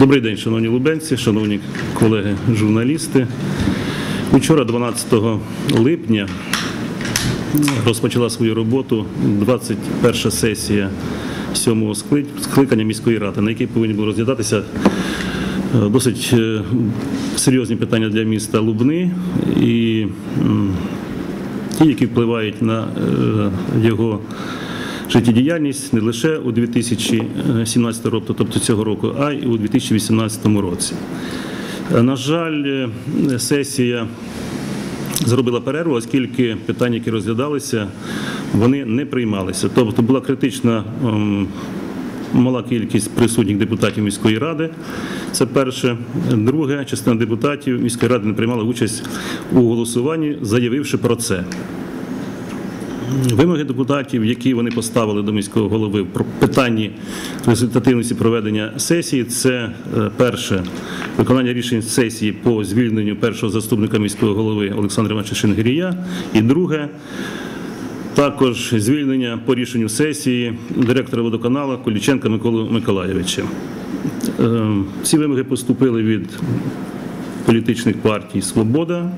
Добрий день, шановні лубенці, шановні колеги журналісти. Учора, 12 липня, розпочала свою роботу 21 сесія сьомого скли- скликання міської ради, на якій повинні були розглядатися е, досить е, серйозні питання для міста Лубни і ті, які впливають на е, його життєдіяльність не лише у 2017 році, тобто цього року, а й у 2018 році. Е, На жаль, е, сесія зробила перерву, оскільки питання, які розглядалися, вони не приймалися. Тобто була критична ем, мала кількість присутніх депутатів міської ради. Це перше. Друге, частина депутатів міської ради не приймала участь у голосуванні, заявивши про це. Вимоги депутатів, які вони поставили до міського голови про питанні результативності проведення сесії, це е, перше виконання рішень сесії по звільненню першого заступника міського голови Олександра Івановича Шенгирія, і друге. Також звільнення по рішенню сесії директора водоканалу Коліченка Миколи Миколаєвича. Е, Ці вимоги поступили від політичних партій Свобода,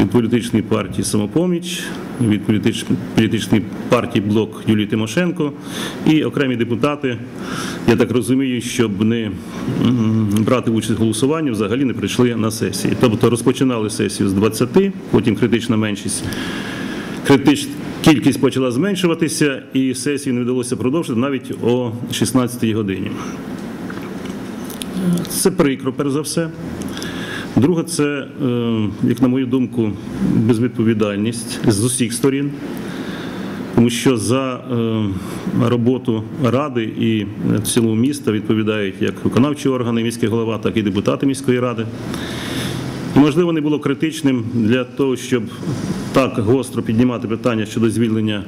від політичної партії Самопоміч, від політичної партії Блок Юлії Тимошенко і окремі депутати, я так розумію, щоб не брати участь в голосуванні, взагалі не прийшли на сесії. Тобто розпочинали сесію з 20, потім критична меншість. Критич... Кількість почала зменшуватися, і сесію не вдалося продовжити навіть о 16-й годині. Це прикро, перш за все. Друге, це, е, як на мою думку, безвідповідальність з усіх сторін, тому що за е, роботу ради і в цілому міста відповідають як виконавчі органи, міський голова, так і депутати міської ради. І, можливо, не було критичним для того, щоб так гостро піднімати питання щодо звільнення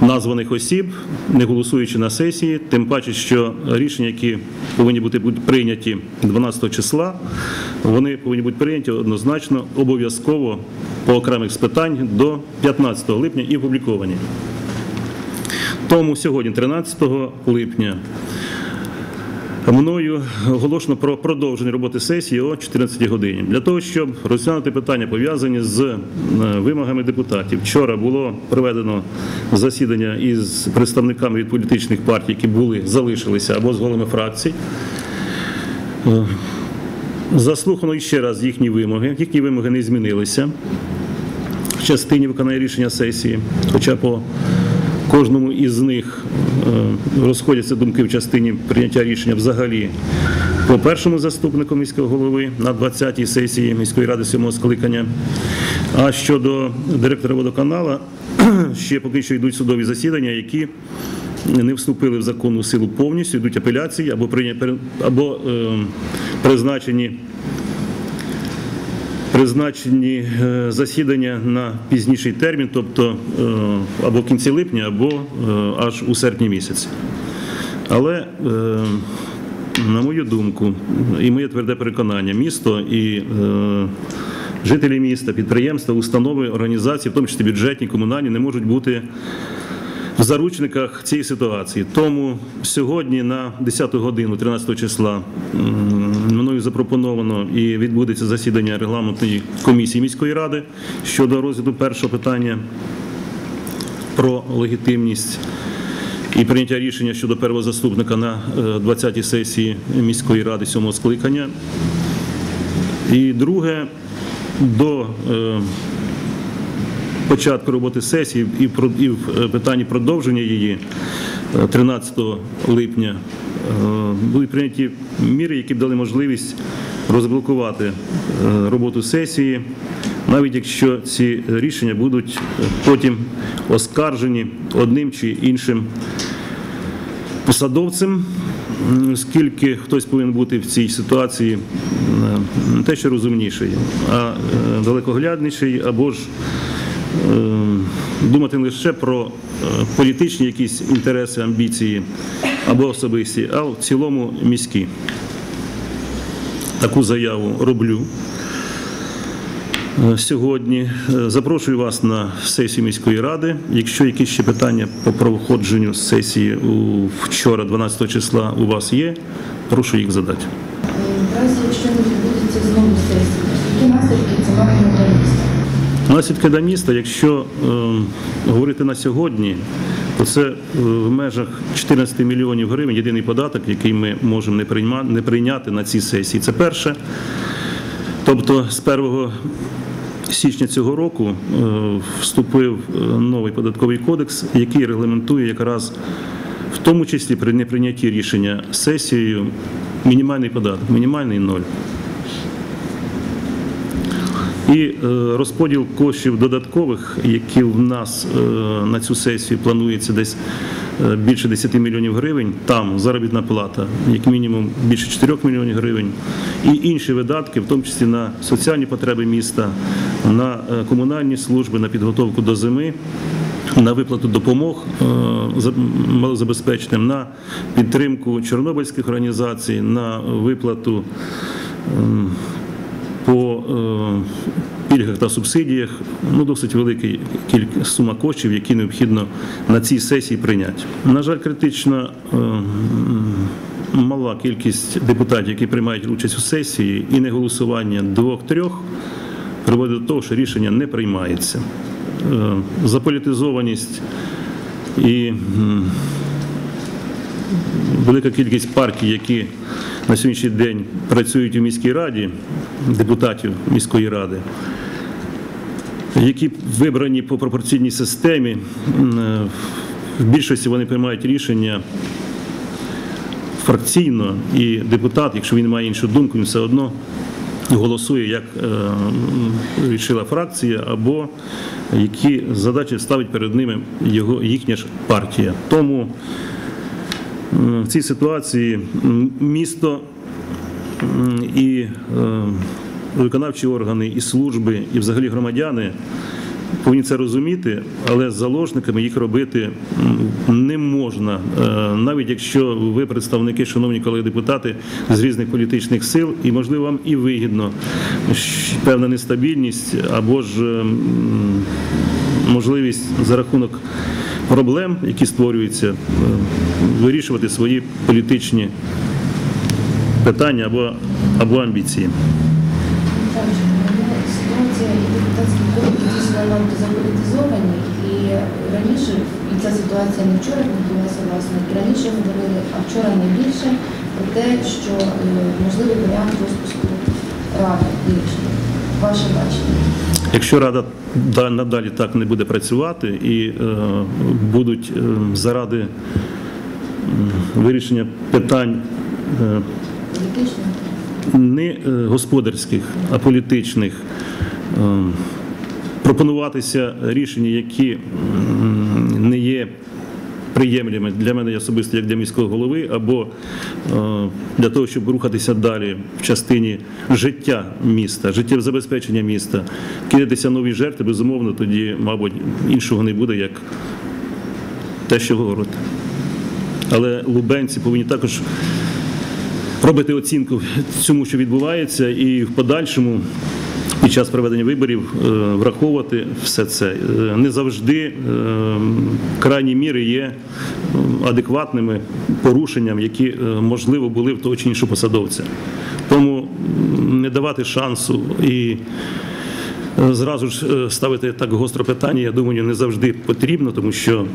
названих осіб, не голосуючи на сесії, тим паче, що рішення, які повинні бути бути прийняті 12 числа, вони повинні бути прийняті однозначно обов'язково по окремих з питань до 15 липня і опубліковані. Тому сьогодні, 13 липня, Мною оголошено про продовження роботи сесії о 14 годині. Для того, щоб розглянути питання, пов'язані з е, вимогами депутатів. Вчора було проведено засідання із представниками від політичних партій, які були, залишилися або з головами фракцій. Е, Заслухано ще раз їхні вимоги. Їхні вимоги не змінилися в частині виконання рішення сесії, хоча по кожному із них е, розходяться думки в частині прийняття рішення взагалі по першому заступнику міського голови на 20-й сесії міської ради сьомого скликання. А щодо директора водоканала, ще поки що йдуть судові засідання, які не вступили в законну силу повністю, йдуть апеляції або або е, призначені призначені е, засідання на пізніший термін, тобто е, або в кінці липня, або е, аж у серпні місяці. Але, на мою думку, і моє тверде переконання, місто і жителі міста, підприємства, установи, організації, в тому числі бюджетні, комунальні, не можуть бути в заручниках цієї ситуації. Тому сьогодні на 10 годину, 13 числа, мною запропоновано і відбудеться засідання регламентної комісії міської ради щодо розгляду першого питання про легітимність і прийняття рішення щодо першого заступника на е, 20-й сесії міської ради сьомого скликання. І друге, до е, початку роботи сесії і в е, питанні продовження її е, 13 липня е, будуть прийняті міри, які б дали можливість розблокувати е, роботу сесії, навіть якщо ці рішення будуть потім оскаржені одним чи іншим посадовцем, оскільки хтось повинен бути в цій ситуації е, не те, що розумніший, а далекоглядніший, або ж думати не лише про е, політичні якісь інтереси, амбіції або особисті, а в цілому міські. Таку заяву роблю. Е, Сьогодні Е, запрошую вас на сесію міської ради. Якщо якісь ще питання по проходженню сесії вчора, 12 числа, у вас є, прошу їх задати. Якщо не відбудеться знову сесія, які наслідки це для міста? Наслідки для міста, якщо е, говорити на сьогодні, то це е, в межах 14 мільйонів гривень єдиний податок, який ми можемо не прийняти на цій сесії. Це перше. Тобто з 1 січня цього року е, вступив е, новий податковий кодекс, який регламентує якраз в тому числі при неприйнятті рішення сесією мінімальний податок, мінімальний ноль. І е, розподіл коштів додаткових, які в нас е, на цю сесію планується десь е, більше 10 мільйонів гривень, там заробітна плата, як мінімум більше 4 мільйонів гривень, і інші видатки, в тому числі на соціальні потреби міста, на комунальні служби, на підготовку до зими. На виплату допомог малозабезпеченим, на підтримку чорнобильських організацій, на виплату по е, пільгах та субсидіях ну, досить велика сума коштів, які необхідно на цій сесії прийняти. На жаль, критично е, мала кількість депутатів, які приймають участь у сесії, і неголосування двох-трьох приводить до того, що рішення не приймається. Е, Заполітизованість і велика кількість партій, які на сьогоднішній день працюють у міській раді, депутатів міської ради, які вибрані по пропорційній системі, в більшості вони приймають рішення фракційно, і депутат, якщо він має іншу думку, він все одно голосує, як е, рішила фракція, або які задачі ставить перед ними його, їхня ж партія. Тому в цій ситуації місто і е, виконавчі органи, і служби, і взагалі громадяни повинні це розуміти, але з заложниками їх робити не можна. Е, Навіть якщо ви представники, шановні колеги депутати з різних політичних сил, і можливо вам і вигідно певна нестабільність або ж можливість за рахунок проблем, які створюються, е, вирішувати свої політичні питання або, або амбіції. Ситуація і депутатський корпус дійсно нам заполітизовані. І раніше, і ця ситуація не вчора відбулася, власне, і раніше говорили, а вчора найбільше про те, що можливий варіант розпуску ради вирішення. Ваше бачення. Якщо рада да- надалі так не буде працювати і е, будуть е, заради вирішення питань е, не господарських, а політичних, е, пропонуватися рішення, які приємними для мене особисто, як для міського голови, або е, для того, щоб рухатися далі в частині життя міста, життєзабезпечення міста, кидатися нові жертви, безумовно, тоді, мабуть, іншого не буде, як те, що говорите. Але лубенці повинні також робити оцінку цьому, що відбувається, і в подальшому. Під час проведення виборів е, враховувати все це Е, не завжди е, крайні міри є адекватними порушенням, які можливо були в того чи іншого посадовця. Тому не давати шансу і зразу ж ставити так гостро питання, я думаю, не завжди потрібно, тому що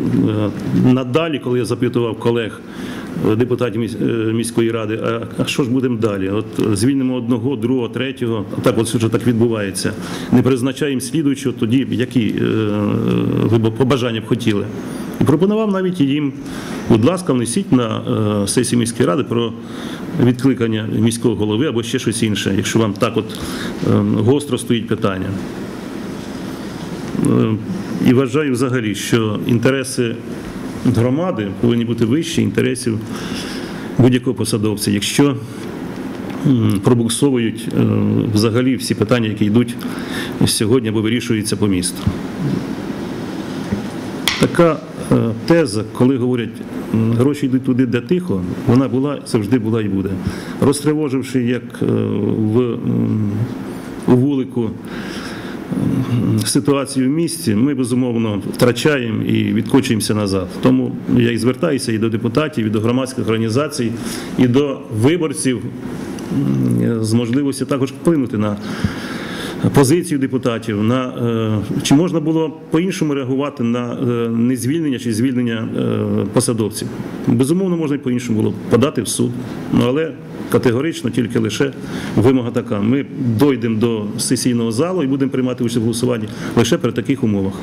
надалі, коли я запитував колег депутатів е, міської ради, а, що ж будемо далі? От звільнимо одного, другого, третього, так от вже так відбувається. Не призначаємо слідуючого, тоді які е, ви побажання б хотіли. І пропонував навіть їм, будь ласка, внесіть на е, сесії міської ради про відкликання міського голови або ще щось інше, якщо вам так от гостро стоїть питання. І вважаю взагалі, що інтереси громади повинні бути вищі інтересів будь-якого посадовця. Якщо пробуксовують е, взагалі всі питання, які йдуть сьогодні або вирішуються по місту. Така е, теза, коли говорять, гроші йдуть туди, де тихо, вона була, завжди була і буде. Розтривоживши, як е, в, у вулику ситуацію в місті, ми безумовно втрачаємо і відкочуємося назад. Тому я і звертаюся і до депутатів, і до громадських організацій, і до виборців з можливості також вплинути на позицію депутатів. На е, чи можна було по-іншому реагувати на е, незвільнення чи звільнення е, посадовців? Безумовно, можна і по-іншому було подати в суд. Ну але категорично тільки лише вимога така. Ми дойдемо до сесійного залу і будемо приймати участь в голосуванні лише при таких умовах.